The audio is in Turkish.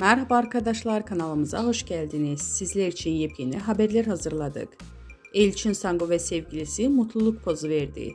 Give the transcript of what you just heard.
Merhaba arkadaşlar kanalımıza hoş geldiniz. Sizler için yepyeni haberler hazırladık. Elçin Sango ve sevgilisi mutluluk pozu verdi.